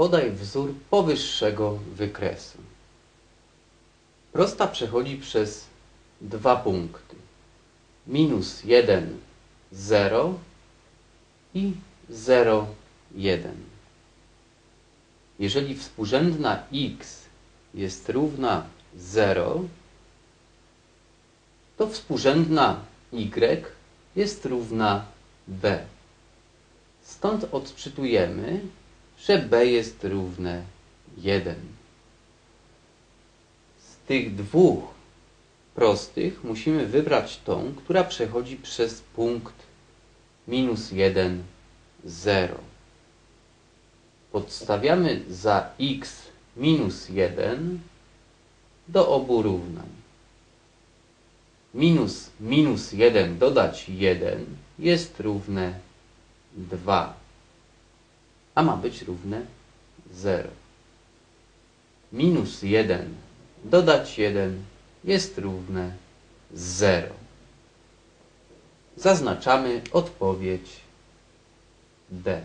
Podaj wzór powyższego wykresu. Prosta przechodzi przez dwa punkty. Minus 1, 0 i 0, 1. Jeżeli współrzędna x jest równa 0, to współrzędna y jest równa b. Stąd odczytujemy, że b jest równe 1. Z tych dwóch prostych musimy wybrać tą, która przechodzi przez punkt minus 1, 0. Podstawiamy za x minus 1 do obu równań. Minus minus 1 dodać 1 jest równe 2, a ma być równe 0. Minus 1 dodać 1 jest równe 0. Zaznaczamy odpowiedź D.